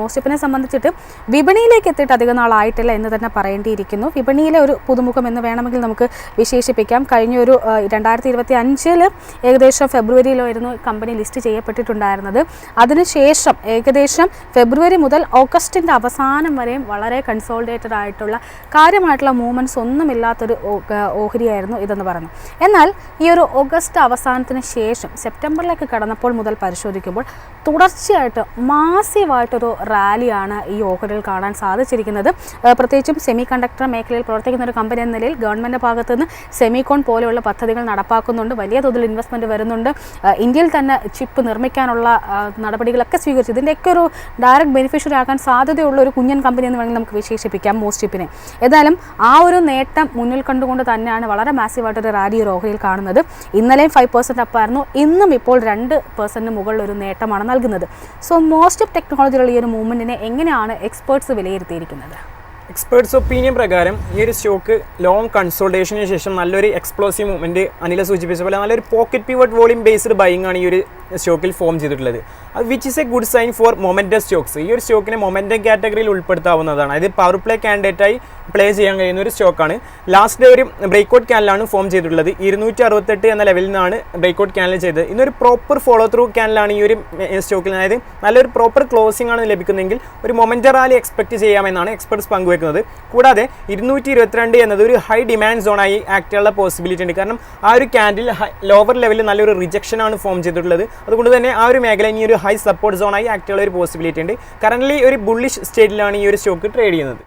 മോസിപ്പിനെ സംബന്ധിച്ചിട്ട് വിപണിയിലേക്ക് എത്തിയിട്ട് അധികം നാളായിട്ടില്ല എന്ന് തന്നെ പറയേണ്ടിയിരിക്കുന്നു. വിപണിയിലെ ഒരു പുതുമുഖം എന്ന് വേണമെങ്കിൽ നമുക്ക് വിശേഷിപ്പിക്കാം. കഴിഞ്ഞ ഒരു രണ്ടായിരത്തി ഇരുപത്തി അഞ്ചിൽ ഏകദേശം ഫെബ്രുവരിയിലായിരുന്നു കമ്പനി ലിസ്റ്റ് ചെയ്യപ്പെട്ടിട്ടുണ്ടായിരുന്നത്. അതിനുശേഷം ഏകദേശം ഫെബ്രുവരി മുതൽ ഓഗസ്റ്റിന്റെ അവസാനം വരെയും വളരെ കൺസോൾഡേറ്റഡ് ആയിട്ടുള്ള കാര്യമായിട്ടുള്ള മൂവ്മെന്റ്സ് ഒന്നുമില്ലാത്തൊരു ഓഹരിയായിരുന്നു ഇതെന്ന് പറഞ്ഞു എന്നാൽ ഈ ഒരു ഓഗസ്റ്റ് അവസാനത്തിന് ശേഷം സെപ്റ്റംബറിലേക്ക് കടന്നപ്പോൾ മുതൽ പരിശോധിക്കുമ്പോൾ തുടർച്ചയായിട്ട് മാസീവായിട്ടൊരു റാലിയാണ് ഈ ഓഹരിയിൽ കാണാൻ സാധിച്ചിരിക്കുന്നത്. പ്രത്യേകിച്ചും സെമി കണ്ടക്ടർ മേഖലയിൽ പ്രവർത്തിക്കുന്ന ഒരു കമ്പനി എന്ന നിലയിൽ ഗവൺമെന്റ് ഭാഗത്തു നിന്ന് സെമികോൺ പോലെയുള്ള പദ്ധതികൾ നടപ്പാക്കുന്നുണ്ട്. വലിയ തോതിൽ ഇൻവെസ്റ്റ്മെന്റ് വരുന്നുണ്ട്. ഇന്ത്യയിൽ തന്നെ ചിപ്പ് നിർമ്മിക്കാനുള്ള നടപടികളൊക്കെ സ്വീകരിച്ചു. ഇതിന്റെയൊക്കെ ഒരു ഡയറക്റ്റ് ബെനിഫിഷ്യറി ആകാൻ സാധ്യതയുള്ള ഒരു കുഞ്ഞൻ കമ്പനി എന്ന് വേണമെങ്കിൽ നമുക്ക് വിശേഷിപ്പിക്കാം മോസ്റ്റ് ചിപ്പിനെ. ഏതായാലും ആ ഒരു നേട്ടം മുന്നിൽ കണ്ടുകൊണ്ട് തന്നെയാണ് വളരെ മാസീവായിട്ടൊരു റാലി ഓഹരിയിൽ കാണുന്നത്. ഇന്നലെയും ഫൈവ് പെർസെന്റ് അപ്പായിരുന്നു ഇന്നും ഇപ്പോൾ രണ്ട് പെർസെന്റിന് മുകളിൽ ഒരു നേട്ടമാണ് നൽകുന്നത്. സോ മോസ്റ്റ് ഓഫ് ടെക്നോളജിയിലുള്ള ഈ ഒരു മൂവ്മെന്റിനെ എങ്ങനെയാണ് എക്സ്പേർട്സ് വിലയിരുത്തിയിരിക്കുന്നത്? എക്സ്പേർട്സ് ഒപ്പീനിയൻ പ്രകാരം ഈ ഒരു സ്റ്റോക്ക് ലോങ് കൺസോൾട്ടേഷന് ശേഷം നല്ലൊരു എക്സ്പ്ലോസീവ് മൂവ്മെന്റ് അനില സൂചിപ്പിച്ച പോലെ നല്ലൊരു pocket pivot volume based buying ആണ് ഈ ഒരു സ്റ്റോക്കിൽ ഫോം ചെയ്തിട്ടുള്ളത്. Which is a good sign for momentum stocks ഈ ഒരു സ്റ്റോക്കിനെ മൊമെന്റം കാറ്റഗറിയിൽ ഉൾപ്പെടുത്താവുന്നതാണ്. അതായത് പവർ പ്ലേ കാൻഡിഡേറ്റായി പ്ലേ ചെയ്യാൻ കഴിയുന്ന ഒരു സ്റ്റോക്കാണ് ലാസ്റ്റ് ഒരു ബ്രേക്ക്ഔട്ട് ക്യാനലാണ് ഫോം ചെയ്തിട്ടുള്ളത്. ഇരുന്നൂറ്റി അറുപത്തെട്ട് എന്ന ലെവലിൽ നിന്നാണ് ബ്രേക്ക്ഔട്ട് ക്യാനൽ ചെയ്തത്. ഇന്നൊരു പ്രോപ്പർ ഫോളോ ത്രൂ ക്യാനലാണ് ഈ ഒരു സ്റ്റോക്കിൽ അതായത് നല്ലൊരു പ്രോപ്പർ ക്ലോസിംഗ് ആണ് ലഭിക്കുന്നതെങ്കിൽ ഒരു മൊമെന്റം റാലി എക്സ്പെക്ട് ചെയ്യാമെന്നാണ് എക്സ്പെർട്സ് പങ്കുവെക്കുന്നത്. കൂടാതെ ഇരുന്നൂറ്റി ഇരുപത്തിരണ്ട് എന്നത് ഒരു ഹൈ ഡിമാൻഡ് സോണായി ആക്ട് ചെയ്യാനുള്ള പോസിബിലിറ്റി ഉണ്ട്. കാരണം ആ ഒരു ക്യാൻഡിൽ ലോവർ ലെവലിൽ നല്ലൊരു റിജക്ഷനാണ് ഫോം ചെയ്തിട്ടുള്ളത്. അതുകൊണ്ട് തന്നെ ആ ഒരു മേഖല ഇനി ഒരു ഹൈ സപ്പോർട്ട് സോണായി ആക്ട് ചെയ്യാനുള്ള ഒരു പോസിബിലിറ്റി ഉണ്ട്. കറന്റ് ഒരു ബുള്ളിഷ് സ്റ്റേറ്റിലാണ് ഈ ഒരു സ്റ്റോക്ക് ട്രേഡ് ചെയ്യുന്നത്.